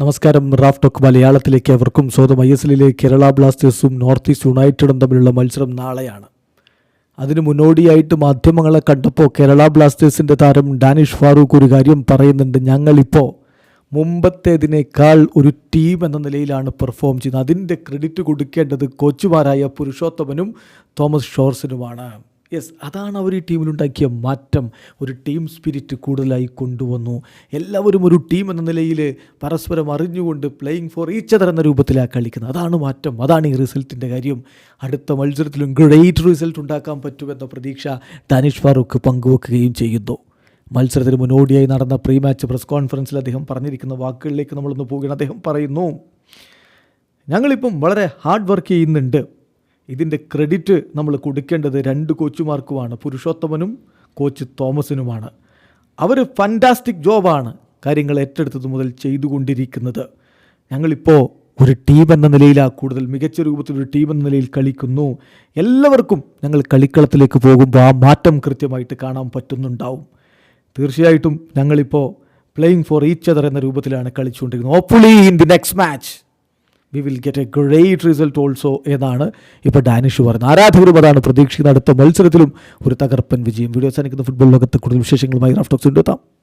നമസ്കാരം. Raf talk മലയാളത്തിലേക്ക് അവർക്കും സ്വന്തം ഐ എസ് കേരള ബ്ലാസ്റ്റേഴ്സും നോർത്ത് ഈസ്റ്റ് യുണൈറ്റഡും തമ്മിലുള്ള മത്സരം നാളെയാണ്. അതിനു മുന്നോടിയായിട്ട് മാധ്യമങ്ങളെ കണ്ടപ്പോൾ കേരള ബ്ലാസ്റ്റേഴ്സിന്റെ താരം ഡാനിഷ് ഫാറൂഖ് ഒരു കാര്യം പറയുന്നുണ്ട്. ഞങ്ങളിപ്പോൾ മുമ്പത്തേതിനേക്കാൾ ഒരു ടീം എന്ന നിലയിലാണ് പെർഫോം ചെയ്യുന്നത്. അതിന്റെ ക്രെഡിറ്റ് കൊടുക്കേണ്ടത് കോച്ചുമാരായ പുരുഷോത്തമനും തോമസ് ഷോർസിനുമാണ്. യെസ് അതാണ് അവർ ഈ ടീമിലുണ്ടാക്കിയ മാറ്റം. ഒരു ടീം സ്പിരിറ്റ് കൂടുതലായി കൊണ്ടുവന്നു. എല്ലാവരും ഒരു ടീം എന്ന നിലയിൽ പരസ്പരം അറിഞ്ഞുകൊണ്ട് പ്ലേയിങ് ഫോർ ഈച്ച് അതർ എന്ന രൂപത്തിലാണ് കളിക്കുന്നത്. അതാണ് മാറ്റം. അതാണ് ഈ റിസൾട്ടിന്റെ കാര്യം. അടുത്ത മത്സരത്തിലും ഗ്രേറ്റ് റിസൾട്ട് ഉണ്ടാക്കാൻ പറ്റുമെന്ന പ്രതീക്ഷ ദാനിഷ് ഫാറൂഖ് പങ്കുവെക്കുകയും ചെയ്യുന്നു. മത്സരത്തിന് മുന്നോടിയായി നടന്ന പ്രീ മാച്ച് പ്രസ് കോൺഫറൻസിൽ അദ്ദേഹം പറഞ്ഞിരിക്കുന്ന വാക്കുകളിലേക്ക് നമ്മളൊന്ന് പോകുകയാണ് അദ്ദേഹം പറയുന്നു ഞങ്ങളിപ്പം വളരെ ഹാർഡ് വർക്ക് ചെയ്യുന്നുണ്ട്. ഇതിന്റെ ക്രെഡിറ്റ് നമ്മൾ കൊടുക്കേണ്ടത് രണ്ട് കോച്ചുമാർക്കുമാണ് പുരുഷോത്തമനും കോച്ച് തോമസിനുമാണ്. അവർ ഫന്റാസ്റ്റിക് ജോബാണ് കാര്യങ്ങൾ ഏറ്റെടുത്തത് മുതൽ ചെയ്തുകൊണ്ടിരിക്കുന്നത്. ഞങ്ങളിപ്പോൾ ഒരു ടീം എന്ന നിലയിലാണ് കൂടുതൽ മികച്ച രൂപത്തിൽ ഒരു ടീം എന്ന നിലയിൽ കളിക്കുന്നു. എല്ലാവർക്കും ഞങ്ങൾ കളിക്കളത്തിലേക്ക് പോകുമ്പോൾ ആ മാറ്റം കൃത്യമായിട്ട് കാണാൻ പറ്റുന്നുണ്ടാവും. തീർച്ചയായിട്ടും ഞങ്ങളിപ്പോൾ പ്ലേയിങ് ഫോർ ഈച്ച് അതർ എന്ന രൂപത്തിലാണ് കളിച്ചുകൊണ്ടിരിക്കുന്നത്. Hopefully in the next match we will get a great result also എന്നാണ് ഇപ്പോൾ ഡാനിഷ് പറയുന്നത്. ആരാധകരും അതാണ് പ്രതീക്ഷിക്കുന്ന അടുത്ത മത്സരത്തിലും ഒരു തകർപ്പൻ വിജയം. വീഡിയോ സാധിക്കുന്ന ഫുട്ബോൾ ലോകത്ത് കൂടുതൽ വിശേഷങ്ങളുമായി റാഫ്റ്റോക്സ് കൊണ്ടെത്താം